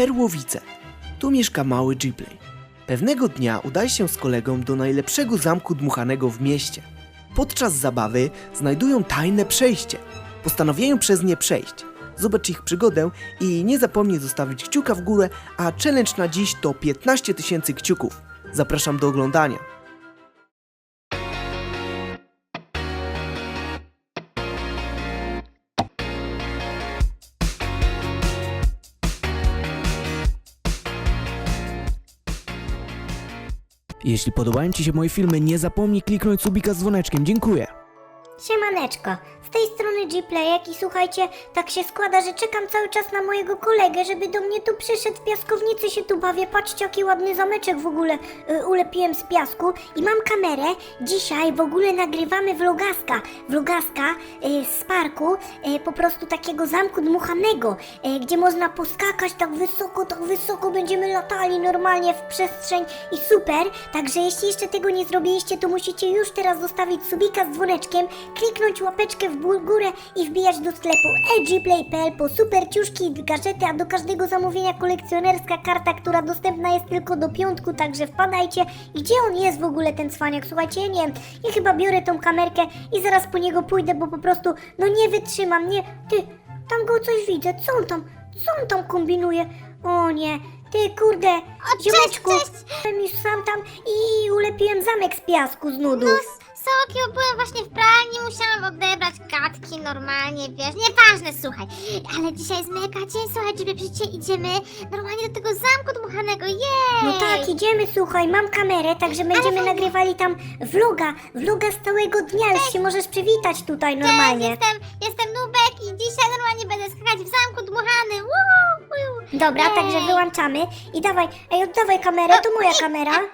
Perłowice. Tu mieszka mały Gplay. Pewnego dnia udaje się z kolegą do najlepszego zamku dmuchanego w mieście. Podczas zabawy znajdują tajne przejście. Postanowiają przez nie przejść. Zobacz ich przygodę i nie zapomnij zostawić kciuka w górę, a challenge na dziś to 15 tysięcy kciuków. Zapraszam do oglądania. Jeśli podobają Ci się moje filmy, nie zapomnij kliknąć subika z dzwoneczkiem. Dziękuję. Siemaneczko, z tej strony Gplayek i słuchajcie, tak się składa, że czekam cały czas na mojego kolegę, żeby do mnie tu przyszedł, w piaskownicy się tu bawię, patrzcie jaki ładny zameczek w ogóle y, ulepiłem z piasku. I mam kamerę, dzisiaj w ogóle nagrywamy vlogaska, vlogaska y, z parku, y, po prostu takiego zamku dmuchanego, y, gdzie można poskakać tak wysoko, tak wysoko, będziemy latali normalnie w przestrzeń i super, także jeśli jeszcze tego nie zrobiliście, to musicie już teraz zostawić subika z dzwoneczkiem, kliknąć łapeczkę w górę i wbijać do sklepu edgplay.pl po super ciuszki i gadżety, a do każdego zamówienia kolekcjonerska karta, która dostępna jest tylko do piątku, także wpadajcie. I Gdzie on jest w ogóle ten cwaniak? Słuchajcie, ja nie wiem, ja chyba biorę tą kamerkę i zaraz po niego pójdę, bo po prostu, no nie wytrzymam, nie, ty, tam go coś widzę, co on tam, co on tam kombinuje? O nie, ty kurde, ziomeczku, byłem już sam tam i ulepiłem zamek z piasku z nudów. No, Soki, bo byłem właśnie w pralni, musiałam odebrać katki normalnie, wiesz, nieważne, słuchaj. Ale dzisiaj jest mega dzień, słuchaj, żeby przecież idziemy normalnie do tego zamku dmuchanego, jej! No tak, idziemy, słuchaj, mam kamerę, także będziemy fajnie. nagrywali tam vloga, vloga z całego dnia, już się możesz przywitać tutaj normalnie. Cześć, jestem, jestem Nubek i dzisiaj normalnie będę skakać w zamku dmuchanym, woo. Dobra, Jej. także wyłączamy i dawaj, ej, oddawaj kamerę, to moja kamera. Haha,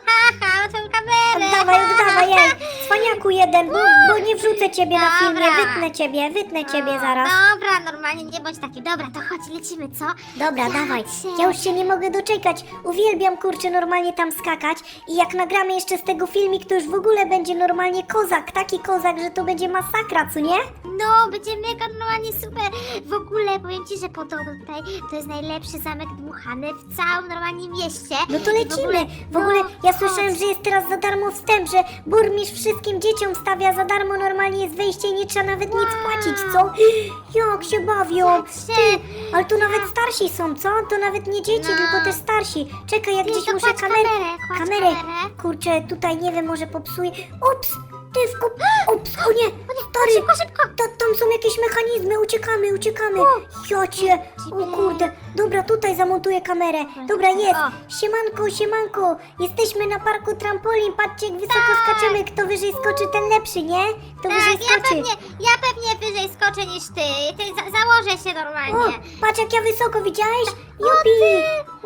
mam twoją kamerę! Oddawaj, oddawaj, ej, cwaniaku jeden, bo, bo nie wrzucę ciebie na Dobra. filmie, wytnę ciebie, wytnę ciebie zaraz. Dobra, normalnie, nie bądź taki, dobra, to chodź, lecimy, co? Dobra, Ja dawaj. cię. Ja już się nie mogę doczekać. Uwielbiam kurczę normalnie tam skakać. I jak nagramy jeszcze z tego filmik, to już w ogóle będzie normalnie kozak. Taki kozak, że to będzie masakra, co nie? No, będzie mega normalnie super. W ogóle powiem ci, że podobno tutaj to jest najlepszy zamek dmuchany w całym normalnie mieście. No to lecimy. W ogóle no, ja chodź. słyszałem, że jest teraz za darmo wstęp, że burmistrz wszystkim dzieciom stawia za darmo normalnie jest wejście i nie trzeba nawet nic Wow. płacić, co? Jak się bawią. Ty, ale tu nawet starsi są, co? To nawet nie dzieci, No. tylko też starsi. Czekaj, jak Ty, gdzieś muszę kamerę. Kamerę. kamerę. Kurczę, tutaj nie wiem, może popsuję. Ups! Kup... Ups! O nie! Stary! Szybko, szybko! Ta, tam są jakieś mechanizmy, uciekamy, uciekamy. Jocie, o kurde. Dobra, tutaj zamontuję kamerę. Dobra, jest. Siemanko, siemanko. Jesteśmy na parku trampolin. Patrzcie, jak wysoko Tak. skaczemy. Kto wyżej skoczy, ten lepszy, nie? Kto wyżej Tak, ja skoczy. pewnie, ja pewnie wyżej skoczę niż ty. ty za, założę się O, normalnie. patrz jak ja wysoko, widziałeś? Jupi!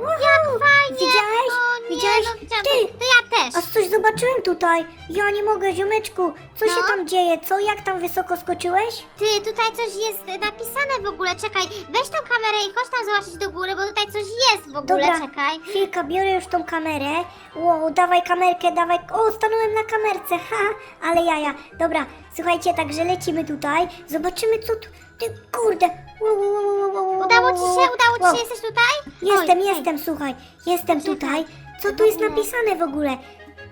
Jak fajnie! Widziałeś? O, nie, Widziałeś? No, widziałam. Ty! To ja też. A coś zobaczyłem tutaj. Ja nie mogę, ziomeczku. Co się No. tam dzieje? Co? Jak tam wysoko skoczyłeś? Ty, tutaj coś jest napisane w ogóle, czekaj. Weź tą kamerę i chodź tam zobaczyć do góry, bo tutaj coś jest w ogóle, Dobra, czekaj. chwilka, biorę już tą kamerę. Wow, dawaj kamerkę, dawaj. O, stanąłem na kamerce, ha, ale jaja. Dobra, słuchajcie, także lecimy tutaj. Zobaczymy, co tu... Ty, kurde. Udało ci się, udało ci się, jesteś tutaj? Jestem, Oj, jestem, słuchaj. Jestem tutaj. Co tu jest napisane w ogóle?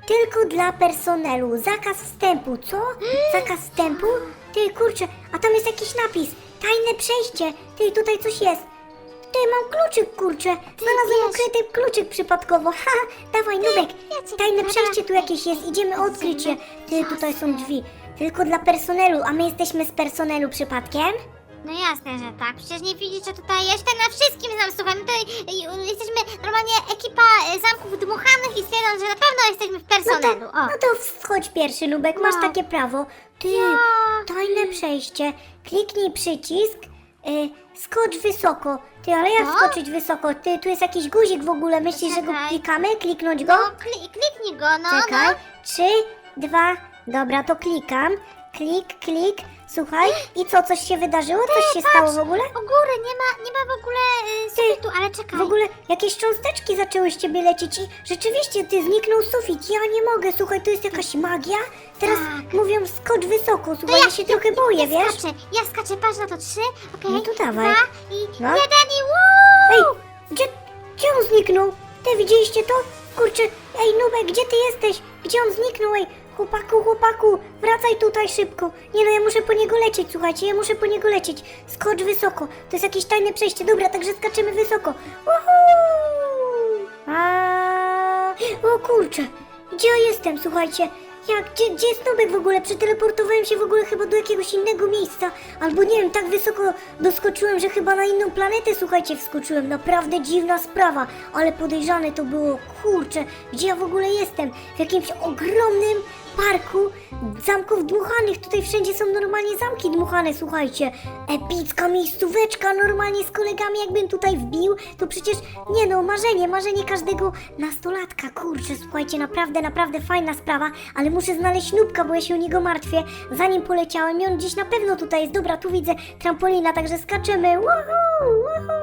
Tylko dla personelu. Zakaz wstępu, co? Zakaz wstępu? Ty, kurczę, a tam jest jakiś napis. Tajne przejście. Ty, tutaj coś jest. Ty, mam kluczyk, kurczę. Znalazłem wiesz. ukryty kluczyk przypadkowo. Ha, dawaj, Nubek. ja cię- Tajne przejście tu jakieś jest. Idziemy odkryć je. Ty, tutaj są drzwi. Tylko dla personelu, a my jesteśmy z personelu przypadkiem? No jasne, że tak. Przecież nie widzisz, że tutaj jestem na wszystkim znam, słuchaj. My tutaj y, jesteśmy normalnie ekipa y, zamków dmuchanych i stwierdzam, że na pewno jesteśmy w No personelu. to, O. no to wchodź pierwszy, Nubek, masz No. takie prawo. Ty, Ja. tajne przejście. Kliknij przycisk, y, skocz wysoko. Ty, ale jak No. skoczyć wysoko? Ty, tu jest jakiś guzik w ogóle. Myślisz, że go Czekaj. klikamy? Kliknąć go? No, kli- kliknij go, no, Czekaj. no. Trzy, dwa, dobra, to klikam. Klik, klik. Słuchaj, i co, coś się wydarzyło? Coś się patrz. stało w ogóle? U góry nie ma, nie ma w ogóle y, sufitu, ale czekaj. W ogóle jakieś cząsteczki zaczęły z ciebie lecieć i rzeczywiście ty zniknął sufit. Ja nie mogę, słuchaj, to jest jakaś magia. Teraz Tak. mówią skocz wysoko, słuchaj, ja, się trochę boję, ja wiesz? Skaczę, ja skaczę, patrz na to trzy, okej, No to dawaj. dwa i No. jeden i! Ej, gdzie, gdzie zniknął. Ty widzieliście to? Kurczę, ej Nubek, gdzie ty jesteś? Gdzie on zniknął, ej? Chłopaku, chłopaku, wracaj tutaj szybko. Nie no, ja muszę po niego lecieć, słuchajcie, ja muszę po niego lecieć. Skocz wysoko, to jest jakieś tajne przejście. Dobra, także skaczemy wysoko. A, o kurczę, gdzie ja jestem, słuchajcie? Jak, gdzie, gdzie jest Nubek w ogóle? Przeteleportowałem się w ogóle chyba do jakiegoś innego miejsca. Albo nie wiem, tak wysoko doskoczyłem, że chyba na inną planetę, słuchajcie, wskoczyłem. Naprawdę dziwna sprawa, ale podejrzane to było. Kurczę, gdzie ja w ogóle jestem? W jakimś ogromnym parku zamków dmuchanych. Tutaj wszędzie są normalnie zamki dmuchane, słuchajcie. Epicka miejscóweczka, normalnie z kolegami jakbym tutaj wbił, to przecież, nie no, marzenie, marzenie każdego nastolatka. Kurczę, słuchajcie, naprawdę, naprawdę fajna sprawa, ale muszę znaleźć Nubka, bo ja się o niego martwię. Zanim poleciałem i on gdzieś na pewno tutaj jest. Dobra, tu widzę trampolina, także skaczemy. Woohoo, woohoo.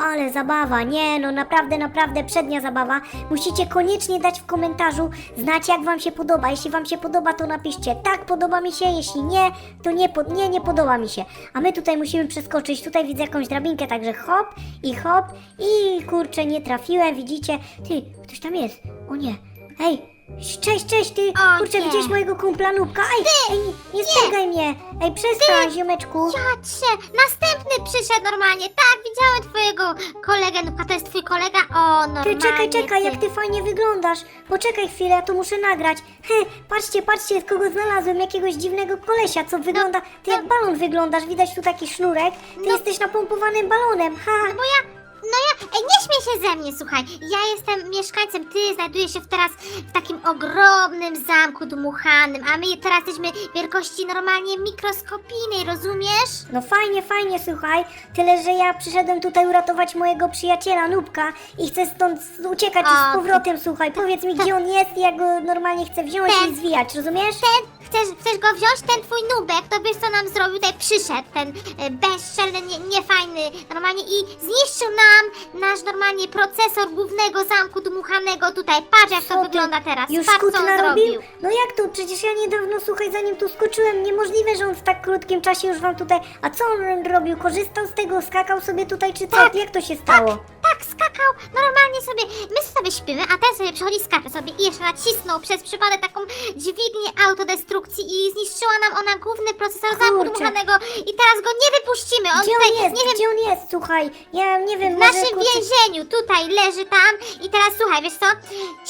Ale zabawa, nie no, naprawdę, naprawdę przednia zabawa. Musicie koniecznie dać w komentarzu znać, jak wam się podoba. Jeśli wam się podoba, to napiszcie tak, podoba mi się, jeśli nie, to nie, po, nie, nie podoba mi się. A my tutaj musimy przeskoczyć. Tutaj widzę jakąś drabinkę, także hop i hop i kurczę, nie trafiłem, widzicie? Ty, ktoś tam jest. O nie. Hej, cześć, cześć, ty, O kurczę, nie. widziałeś mojego kumpla Nubka? Ej, ej, nie, nie ściągaj mnie. Ej, przestań, ziomeczku. Jacie, następny przyszedł normalnie. Tak, widziałem twojego kolegę. No, to jest twój kolega? O, Ty normalnie. czekaj, czekaj, ty. jak ty fajnie wyglądasz. Poczekaj chwilę, ja to muszę nagrać. He, patrzcie, patrzcie, kogo znalazłem, jakiegoś dziwnego kolesia, co wygląda, ty jak balon wyglądasz, widać tu taki sznurek. Ty No. jesteś napompowanym balonem, ha. No bo ja, no ja, ej, nie śmiej się ze mnie, słuchaj. Ja jestem mieszkańcem, ty znajdujesz się w teraz w takim ogromnym zamku dmuchanym, a my teraz jesteśmy wielkości normalnie mikroskopijnej, rozumiesz? No fajnie, fajnie, słuchaj. Tyle, że ja przyszedłem tutaj uratować mojego przyjaciela Nubka i chcę stąd uciekać O, z powrotem, słuchaj. Powiedz mi, gdzie on jest i ja go normalnie chcę wziąć Ten- i zwijać, rozumiesz? Ten, chcesz, chcesz go wziąć? Ten twój nubek, to wiesz co nam zrobił? Tutaj przyszedł, ten e, bezczelny, nie, niefajny, normalnie i zniszczył nam nasz normalnie procesor głównego zamku dmuchanego tutaj. Patrz jak Co to ty? wygląda teraz, Już patrz co on narobił? zrobił. No jak to? Przecież ja niedawno, słuchaj, zanim tu skoczyłem, niemożliwe, że on w tak krótkim czasie już wam tutaj... A co on robił? Korzystał z tego? Skakał sobie tutaj, czy co? Tak, Jak to się stało? Tak, skakał normalnie sobie, my sobie śpimy, a ten sobie przychodzi, skacze sobie i jeszcze nacisnął przez przypadek taką dźwignię autodestrukcji i zniszczyła nam ona główny procesor zamku Kurczę. dmuchanego i teraz go nie wypuścimy. On Gdzie tutaj, on jest? nie wiem, Gdzie on jest? Słuchaj, ja nie wiem, w może... naszym kurczę- więzieniu, tutaj leży tam i teraz słuchaj, wiesz co,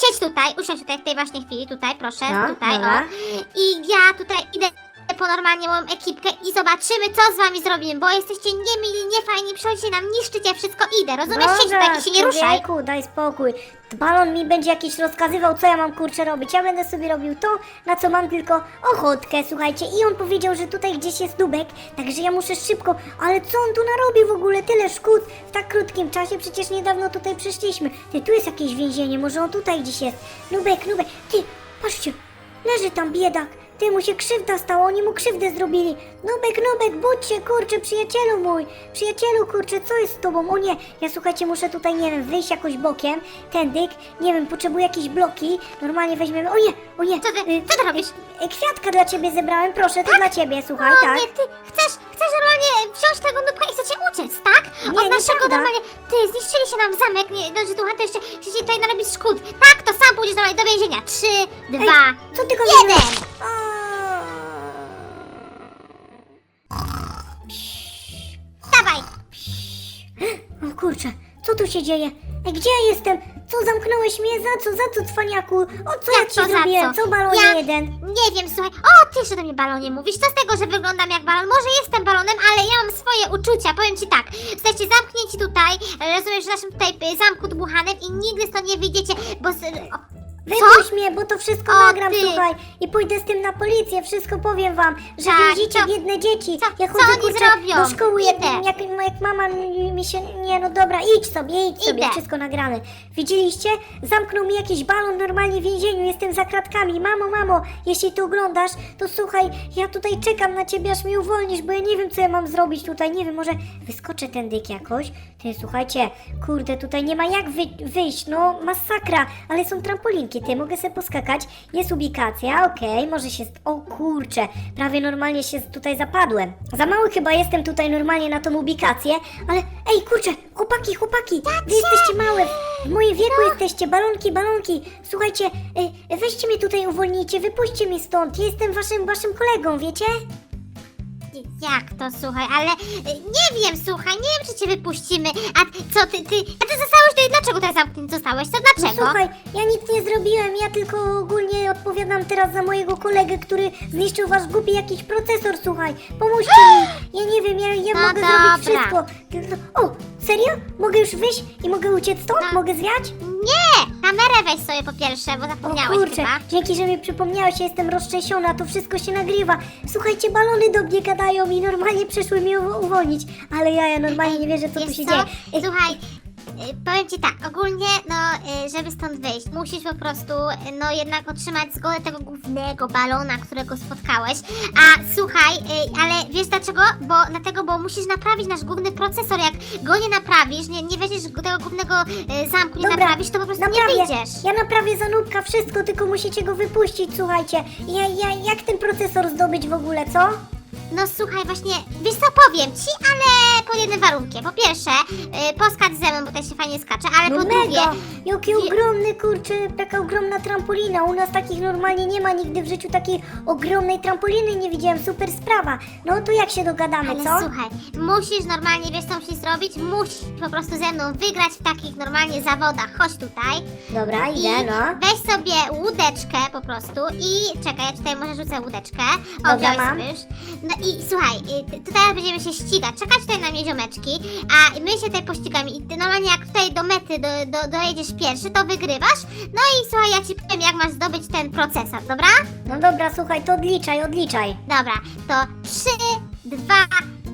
siedź tutaj, usiądź tutaj w tej właśnie chwili, tutaj proszę, No, tutaj dobra. o i ja tutaj idę po normalnie moją ekipkę i zobaczymy co z wami zrobimy, bo jesteście niemili, niefajni, przychodzicie nam, niszczycie wszystko, idę, rozumiesz, siedź tutaj i się nie ruszaj. człowieku, daj spokój. Balon mi będzie jakiś rozkazywał, co ja mam kurczę robić. Ja będę sobie robił to, na co mam tylko ochotkę, słuchajcie. I on powiedział, że tutaj gdzieś jest Nubek, także ja muszę szybko. Ale co on tu narobił w ogóle? Tyle szkód w tak krótkim czasie, przecież niedawno tutaj przyszliśmy. Ty, tu jest jakieś więzienie, może on tutaj gdzieś jest. Nubek, Nubek, ty, patrzcie, leży tam biedak. Ty, mu się krzywda stała, oni mu krzywdę zrobili. Nubek, Nubek, budź się, kurczę, przyjacielu mój. Przyjacielu, kurczę, co jest z tobą? O nie, ja słuchajcie, muszę tutaj, nie wiem, wyjść jakoś bokiem. Tędyk, nie wiem, potrzebuję jakieś bloki. Normalnie weźmiemy, o nie, o nie. Co ty- y, co ty robisz? y, Kwiatka dla ciebie zebrałem, proszę, to dla ciebie, słuchaj, O tak. nie, ty chcesz, chcesz normalnie wziąć tego nubka i chcecie uciec, tak? Nie, Od naszego normalnie, ty, zniszczyliście nam zamek, nie, no, że tu to jeszcze chcecie tutaj narobić szkód. Tak, to sam pójdziesz normalnie do więzienia. Trzy, dwa, co ty go jeden. Tu się dzieje? Ej, gdzie ja jestem? Co, zamknąłeś mnie? Za co, za co, cwaniaku? O co ja Jak ci to za zrobiłem? co? Co, balonie Ja- jeden? Nie wiem, słuchaj. O, ty jeszcze do mnie balonie mówisz. Co z tego, że wyglądam jak balon? Może jestem balonem, ale ja mam swoje uczucia. Powiem ci tak. Jesteście zamknięci tutaj, e, rozumiesz, w naszym tutaj e, zamku dmuchanym i nigdy stąd nie wyjdziecie, bo... Z, o, Wypuść mnie, bo to wszystko O, nagram, ty. słuchaj. I pójdę z tym na policję, wszystko powiem wam, że Tak, więzicie co- biedne dzieci. co- ja co oni kurczę, zrobią? do szkoły, jak, Idę. jak, jak mama mi, mi się... Nie, no dobra, idź sobie, idź sobie, Idę. wszystko nagrane. Widzieliście? Zamknął mi jakiś balon normalnie w więzieniu, jestem za kratkami. Mamo, mamo, jeśli tu oglądasz, to słuchaj, ja tutaj czekam na ciebie, aż mnie uwolnisz, bo ja nie wiem, co ja mam zrobić tutaj. Nie wiem, może wyskoczę ten dyk jakoś? Ty, słuchajcie, kurde, tutaj nie ma jak wy, wyjść, no masakra, ale są trampolinki, ty, mogę sobie poskakać, jest ubikacja, okej, może się, o kurczę, prawie normalnie się tutaj zapadłem. Za mały chyba jestem tutaj normalnie na tą ubikację, ale ej, kurczę, chłopaki, chłopaki, wy jesteście małe, W moim wieku jesteście, balonki, balonki. Słuchajcie, y, weźcie mnie tutaj, uwolnijcie, wypuśćcie mnie stąd. Ja jestem waszym, waszym kolegą, wiecie? Jak to, słuchaj, ale y, nie wiem, słuchaj, nie wiem, czy cię wypuścimy. A co, ty, ty, a ty zostałeś tutaj, dlaczego teraz zamknięty zostałeś? To No dlaczego? słuchaj, ja nic nie zrobiłem, ja tylko ogólnie odpowiadam teraz za mojego kolegę, który zniszczył wasz głupi jakiś procesor, słuchaj. Pomóżcie mi, ja nie wiem, ja, ja No mogę zrobić dobra. wszystko. Tylko- O, serio? Mogę już wyjść i mogę uciec stąd? No. Mogę zwiać? Nie! Kamerę weź sobie po pierwsze, bo O zapomniałeś kurczę, chyba. dzięki, że mi przypomniałeś, ja jestem roztrzęsiona, to wszystko się nagrywa. Słuchajcie, balony do mnie gadają i normalnie przyszły uwo- uwolnić. Ale ja, ja normalnie nie wierzę, co tu Wiesz się co? dzieje. Ej, Słuchaj, powiem ci tak, ogólnie, no, y, żeby stąd wyjść, musisz po prostu, y, no, jednak otrzymać zgodę tego głównego balona, którego spotkałeś. A słuchaj, y, ale wiesz dlaczego? Bo dlatego, bo musisz naprawić nasz główny procesor. Jak go nie naprawisz, nie, nie weźmiesz tego głównego y, zamku, nie Dobra, naprawisz, to po prostu naprawię. nie wyjdziesz. Ja naprawię za nubka wszystko, tylko musicie go wypuścić, słuchajcie. Ja, ja, jak ten procesor zdobyć w ogóle, co? No słuchaj, właśnie, wiesz co, powiem ci, ale pod jednym warunkiem. Po pierwsze, y, poskacz ze mną, bo tutaj się fajnie skacze, ale No po drugie... mega! Jaki ogromny, kurczę, taka ogromna trampolina. U nas takich normalnie nie ma nigdy w życiu takiej ogromnej trampoliny nie widziałem. Super sprawa. No to jak się dogadamy, Ale co? słuchaj, musisz normalnie, wiesz co musisz zrobić? Musisz po prostu ze mną wygrać w takich normalnie zawodach. Chodź tutaj. Dobra, I idę, no. weź sobie łódeczkę po prostu i czekaj, ja tutaj może rzucę łódeczkę. O, Dobra, wziąłeś mam. sobie już. No i słuchaj, y, t- tutaj będziemy się ścigać. Czekać tutaj na mnie ziomeczki, a my się tutaj pościgamy i ty normalnie jak tutaj do mety do, do, dojedziesz pierwszy, to wygrywasz. No i słuchaj, ja ci powiem jak masz zdobyć ten procesor, dobra? No dobra, słuchaj, to odliczaj, odliczaj. Dobra, to 3, 2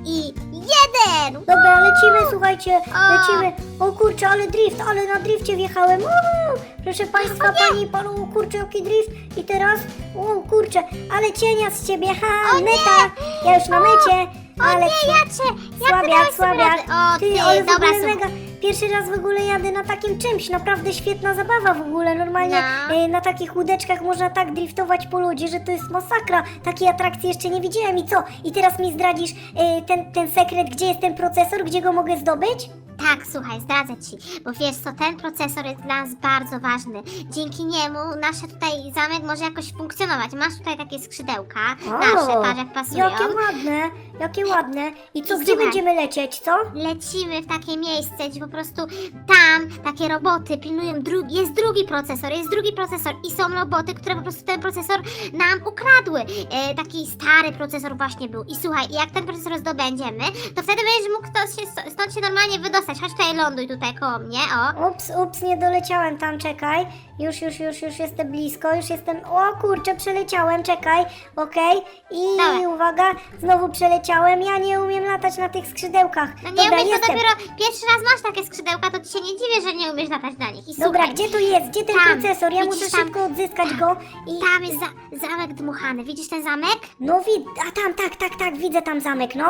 i 1! Dobra, lecimy, słuchajcie, O. lecimy. O kurczę, ale drift, ale na drifcie wjechałem. Uhu! Proszę państwa, pani, panu, kurczę, jaki drift. I teraz, o kurczę, ale cienia z ciebie, ha, O nie! meta. Ja już na mecie, O ale nie, Jacze! Jak słabiak, wydałeś sobie słabiak. radę? O Ty, ty, ale w dobra, ogóle mega. Pierwszy raz w ogóle jadę na takim czymś, naprawdę świetna zabawa w ogóle. Normalnie No. e, na takich łódeczkach można tak driftować po ludzie, że to jest masakra. Takiej atrakcji jeszcze nie widziałem i co? I teraz mi zdradzisz e, ten, ten sekret, gdzie jest ten procesor, gdzie go mogę zdobyć? Tak, słuchaj, zdradzę ci, bo wiesz co, ten procesor jest dla nas bardzo ważny. Dzięki niemu nasz tutaj zamek może jakoś funkcjonować. Masz tutaj takie skrzydełka, nasze, patrz jak pasują. Jakie ładne, jakie ładne. I co, gdzie słuchaj. będziemy lecieć, co? Lecimy w takie miejsce, gdzie po prostu tam takie roboty pilnują, drugi, jest drugi procesor, jest drugi procesor i są roboty, które po prostu ten procesor nam ukradły. E, taki stary procesor właśnie był. I słuchaj, jak ten procesor zdobędziemy, to wtedy będziesz mógł stąd się, stąd się normalnie wydostać. Chodź tutaj, ląduj tutaj koło mnie, o. Ups, ups, nie doleciałem tam, czekaj. Już, już, już, już jestem blisko, już jestem. O kurczę, przeleciałem, czekaj, okej. I Dawaj. uwaga, znowu przeleciałem. Ja nie umiem latać na tych skrzydełkach. No nie Dobra, umiesz, to jestem. dopiero pierwszy raz masz takie skrzydełka, to ci się nie dziwię, że nie umiesz latać na nich. I Dobra, słuchaj, gdzie to jest? Gdzie ten tam, procesor? Ja widzisz muszę tam? szybko odzyskać go i. tam jest za, zamek dmuchany. Widzisz ten zamek? No wid. A tam, tak, tak, tak, widzę tam zamek, no.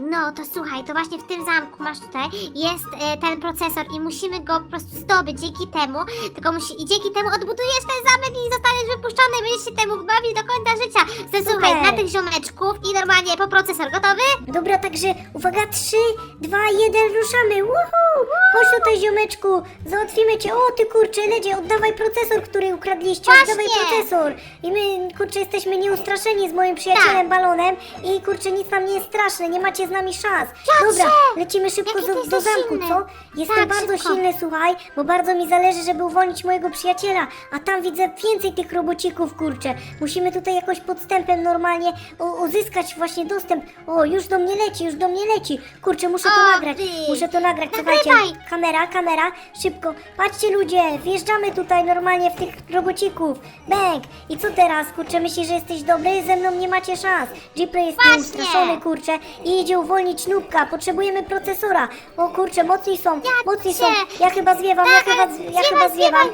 No to słuchaj, to właśnie w tym zamku masz tutaj, jest e, ten procesor i musimy go po prostu zdobyć dzięki temu, tylko musi, i dzięki temu odbudujesz ten zamek i zostaniesz wypuszczony będziesz się temu bawić do końca życia. Super. słuchaj, na tych ziomeczków i normalnie po procesor, gotowy? Dobra, także uwaga, 3, 2, 1, ruszamy. Woohoo! Chodź tutaj, ziomeczku, załatwimy cię. O, ty kurczę, ledzie, oddawaj procesor, który ukradliście. Właśnie. Oddawaj procesor. I my, kurczę, jesteśmy nieustraszeni z moim przyjacielem Tak. Balonem i kurczę, nic nam nie jest straszne, nie macie z nami szans. Piotrze! Dobra, lecimy szybko ty do, jesteś zamku, silny. co? Jestem Tak, bardzo szybko. silny, słuchaj, bo bardzo mi zależy, żeby uwolnić mojego przyjaciela, a tam widzę więcej tych robocików, kurczę. Musimy tutaj jakoś podstępem normalnie u- uzyskać właśnie dostęp. O, już do mnie leci, już do mnie leci. Kurczę, muszę to O, nagrać. ty. Muszę to nagrać, Nagrywaj. słuchajcie. Kamera, kamera, szybko. Patrzcie ludzie, wjeżdżamy tutaj normalnie w tych robocików. Bęk. I co teraz, kurczę, myślisz, że jesteś dobry? Ze mną nie macie szans. Jeepley jest Właśnie. nieustraszony, kurczę, i idzie uwolnić nubka. Potrzebujemy procesora. O kurczę, mocni są, mocni są. Ja chyba zwiewam, ja Tak, chyba, z- ja chyba zwiewam.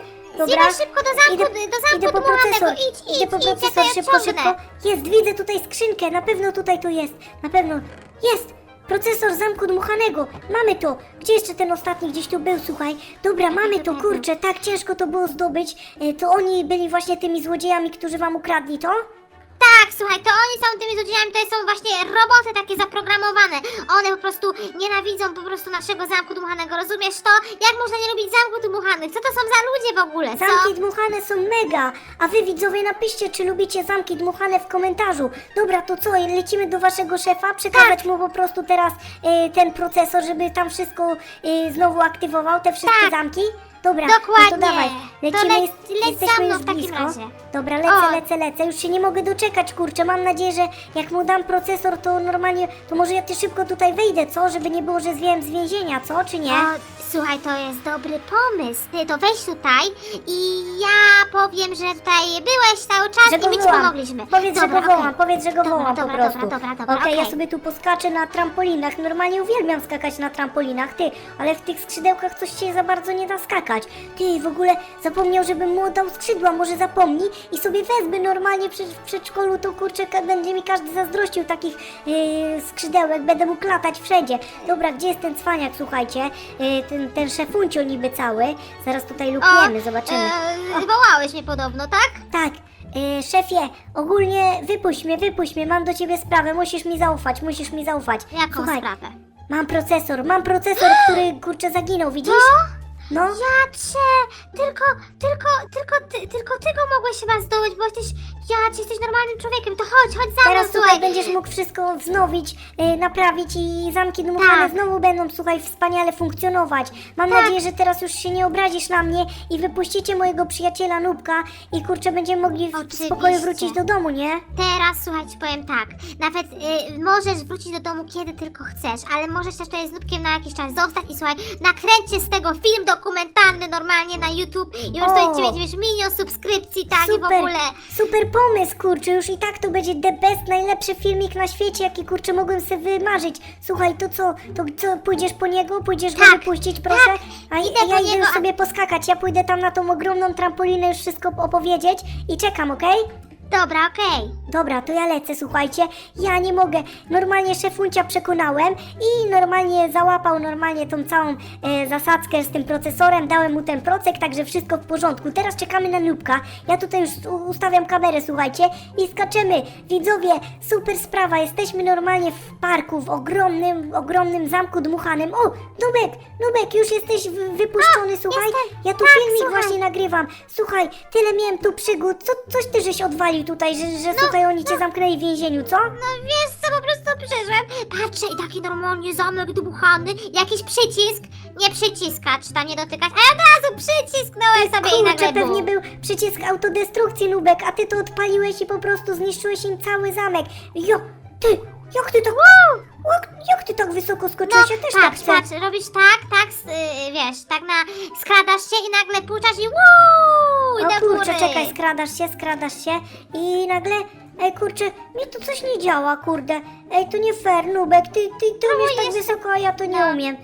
Zwiewaj szybko do zamku, idę, do zamku idę po procesor, Idź, idę idź, po idź, ja procesor, to szybko, ciągnę. szybko. Jest, widzę tutaj skrzynkę, na pewno tutaj to jest, na pewno. Jest! Procesor zamku dmuchanego, mamy to. Gdzie jeszcze ten ostatni gdzieś tu był, słuchaj? Dobra, mamy to, kurczę, tak ciężko to było zdobyć. E, To oni byli właśnie tymi złodziejami, którzy wam ukradli to? Tak, słuchaj, to oni są tymi złodziejami, to są właśnie roboty takie zaprogramowane. One po prostu nienawidzą po prostu naszego zamku dmuchanego, rozumiesz to? Jak można nie lubić zamku dmuchanych? Co to są za ludzie w ogóle, co? Zamki dmuchane są mega, a wy widzowie napiszcie, czy lubicie zamki dmuchane w komentarzu. Dobra, to co, lecimy do waszego szefa, przekazać Tak. mu po prostu teraz e, ten procesor, żeby tam wszystko e, znowu aktywował, te wszystkie Tak. zamki? Dobra, Dokładnie. no to dawaj, To lecimy, lec- za jesteśmy mną już w takim blisko. razie. Dobra, lecę, O. lecę, lecę, już się nie mogę doczekać, kurczę, mam nadzieję, że jak mu dam procesor, to normalnie, to może ja ty szybko tutaj wejdę, co? Żeby nie było, że zwiałem z więzienia, co? Czy nie? O, słuchaj, to jest dobry pomysł. Ty to weź tutaj i ja powiem, że tutaj byłeś cały czas Że i my ci wołam. pomogliśmy. Powiedz, Dobra, że go wołam, powiedz, że go Dobra, wołam dobra, po prostu. dobra, dobra, dobra, Okej, ja okej. sobie tu poskaczę na trampolinach. Normalnie uwielbiam skakać na trampolinach, ty, ale w tych skrzydełkach coś się za bardzo nie da skakać. Ty, w ogóle zapomniał, żebym mu oddał skrzydła, może zapomni i sobie wezmę normalnie przy, w przedszkolu, to kurczę, będzie mi każdy zazdrościł takich yy, skrzydełek, będę mógł latać wszędzie. Dobra, gdzie jest ten cwaniak, słuchajcie, yy, ten, ten szefuncio niby cały. Zaraz tutaj lukniemy, zobaczymy. E, wołałeś mnie podobno, tak? Tak, y, szefie, ogólnie wypuść mnie, wypuść mnie, mam do ciebie sprawę, musisz mi zaufać, musisz mi zaufać. Jaką Słuchaj, sprawę? mam procesor, mam procesor, który kurczę zaginął, widzisz? No, Jacze, tylko, tylko, tylko, ty, tylko ty go mogłeś chyba zdobyć, bo jesteś, ja, ty jesteś normalnym człowiekiem, to chodź, chodź za teraz mną, tutaj słuchaj. będziesz mógł wszystko wznowić, y, naprawić i zamki dmuchane Tak. znowu będą, słuchaj, wspaniale funkcjonować. Mam Tak. nadzieję, że teraz już się nie obrazisz na mnie i wypuścicie mojego przyjaciela Nubka i kurczę, będziemy mogli w Oczywiście. spokoju wrócić do domu, nie? Teraz słuchaj, ci powiem tak. Nawet y, możesz wrócić do domu kiedy tylko chcesz, ale możesz też tutaj z Nubkiem na jakiś czas zostać i słuchaj, nakręćcie z tego film dokumentalny normalnie na YouTube i już O. ci będziesz milion subskrypcji, tak i w Super, ogóle. super pomysł, kurczę, już i tak to będzie the best, najlepszy filmik na świecie, jaki kurczę mogłem sobie wymarzyć. Słuchaj, to co, to co, pójdziesz po niego, pójdziesz go Tak, wypuścić, proszę? tak, a idę a ja po idę niego, już a- sobie poskakać, ja pójdę tam na tą ogromną trampolinę już wszystko opowiedzieć i czekam, okej? Dobra, okej. Dobra, to ja lecę, słuchajcie. Ja nie mogę. Normalnie szefuncia przekonałem i normalnie załapał normalnie tą całą e, zasadzkę z tym procesorem. Dałem mu ten procek, także wszystko w porządku. Teraz czekamy na Nubka. Ja tutaj już u- ustawiam kamerę, słuchajcie. I skaczemy. Widzowie, super sprawa. Jesteśmy normalnie w parku, w ogromnym, ogromnym zamku dmuchanym. O, Nubek, Nubek, już jesteś wypuszczony, słuchaj. jestem. Ja tu Tak, filmik słuchaj. właśnie nagrywam. Słuchaj, tyle miałem tu przygód. Co, coś ty żeś odwalił tutaj, że, że słuchaj, oni cię zamknęli w więzieniu, co? No wiesz co, po prostu przyszłem, patrzę i taki normalnie zamek dmuchany, jakiś przycisk, nie przyciskać, tam nie dotykać, a ja od razu przycisknąłem sobie i nagle Kurczę, pewnie bum. był przycisk autodestrukcji, Nubek, a ty to odpaliłeś i po prostu zniszczyłeś im cały zamek. Jo, ty, jak ty tak... Jak, jak ty tak wysoko skoczyłeś? ja też tak patrz, chcę. patrz, robisz tak, tak, s- y, wiesz, tak na, skradasz się i nagle puszczasz i wuuu, i O do kurczę, góry. czekaj, skradasz się, skradasz się i nagle... Ej, kurczę, mi to coś nie działa, kurde. Ej, to nie fair, Nubek, ty, ty, ty umiesz tak jeszcze. wysoko, a ja to nie No. umiem.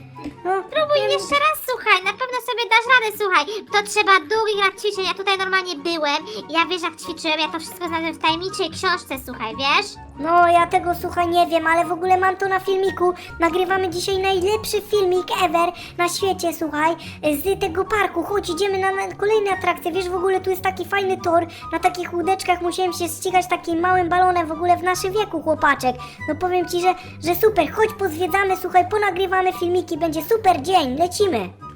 No, Próbuj nie jeszcze raz, słuchaj, na pewno sobie dasz radę, słuchaj. To trzeba długich lat ćwiczeń, ja tutaj normalnie byłem, ja wiesz jak ćwiczyłem, ja to wszystko znalazłem w tajemniczej książce, słuchaj, wiesz? No, ja tego słuchaj nie wiem, ale w ogóle mam to na filmiku. Nagrywamy dzisiaj najlepszy filmik ever na świecie, słuchaj, z tego parku. Chodź, idziemy na, kolejne atrakcje. Wiesz, w ogóle tu jest taki fajny tor. Na takich łódeczkach musiałem się ścigać takim małym balonem w ogóle w naszym wieku, chłopaczek. No powiem ci, że, że super. Chodź, pozwiedzamy, słuchaj, ponagrywamy filmiki. Będzie super dzień. Lecimy.